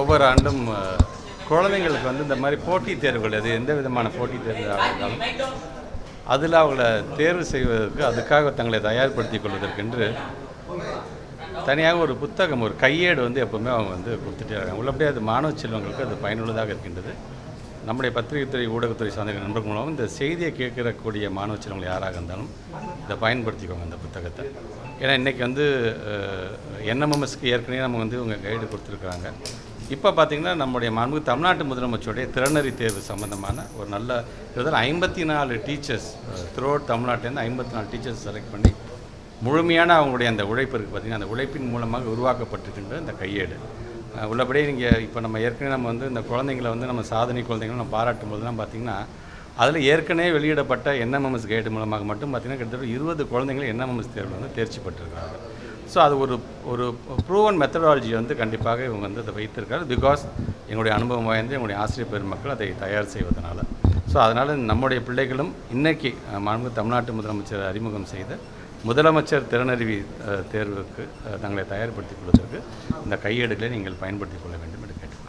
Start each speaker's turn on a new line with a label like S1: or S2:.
S1: ஒவ்வொரு ஆண்டும் குழந்தைங்களுக்கு வந்து இந்த மாதிரி போட்டித் தேர்வுகள் அது எந்த விதமான போட்டித் தேர்வுகளாக இருந்தாலும் அதில் அவங்கள தேர்வு செய்வதற்கு அதுக்காக தங்களை தயார்படுத்திக் கொள்வதற்கென்று தனியாக ஒரு புத்தகம் ஒரு கையேடு வந்து எப்போவுமே அவங்க வந்து கொடுத்துட்டே இருக்காங்க உள்ளபடியே அது மாணவ செல்வங்களுக்கு அது பயனுள்ளதாக இருக்கின்றது. நம்முடைய பத்திரிகைத்துறை ஊடகத்துறை சார்ந்த நண்பர்கள் மூலம் இந்த செய்தியை கேட்கக்கூடிய மாணவ செல்வங்கள் யாராக இருந்தாலும் இதை பயன்படுத்திக்கோங்க இந்த புத்தகத்தை. ஏன்னா இன்றைக்கி வந்து என்எம்எம்எஸ்க்கு ஏற்கனவே நம்ம வந்து இவங்க கைடு கொடுத்துருக்குறாங்க. இப்போ பார்த்திங்கன்னா நம்முடைய மாண்பு தமிழ்நாட்டு முதலமைச்சருடைய திறனறி தேர்வு சம்மந்தமான ஒரு நல்ல இதில் ஐம்பத்தி நாலு டீச்சர்ஸ் த்ரூஅவுட் தமிழ்நாட்டிலேருந்து ஐம்பத்தி நாலு டீச்சர்ஸ் செலக்ட் பண்ணி முழுமையான அவங்களுடைய அந்த உழைப்பு இருக்குது பார்த்திங்கன்னா அந்த உழைப்பின் மூலமாக உருவாக்கப்பட்டிருக்கின்ற இந்த கையேடு. உள்ளபடியே நீங்கள் இப்போ நம்ம ஏற்கனவே நம்ம வந்து இந்த குழந்தைங்களை வந்து நம்ம சாதனை குழந்தைங்களை நம்ம பாராட்டும் போதுலாம் பார்த்திங்கன்னா அதில் ஏற்கனவே வெளியிடப்பட்ட என்எம்எம்எஸ் கைடு மூலமாக மட்டும் பார்த்திங்கன்னா கிட்டத்தட்ட இருபது குழந்தைகள் என்எம்எம்எஸ் தேர்வில் வந்து தேர்ச்சி பெற்றிருக்காங்க ஸோ அது ஒரு ஒரு ப்ரூவன் மெத்தடாலஜி வந்து கண்டிப்பாக இவங்க வந்து அதை வைத்திருக்காரு. பிகாஸ் எங்களுடைய அனுபவம் வாய்ந்த எங்களுடைய ஆசிரியர் பெருமக்கள் அதை தயார் செய்வதனால். ஸோ அதனால் நம்முடைய பிள்ளைகளும் இன்றைக்கி மாண்பு தமிழ்நாட்டு முதலமைச்சர் அறிமுகம் செய்த முதலமைச்சர் திறனறிவி தேர்வுக்கு தங்களை தயார்படுத்திக் கொள்வதற்கு இந்த கையேடுகளை நீங்கள் பயன்படுத்திக் கொள்ள வேண்டும் என்று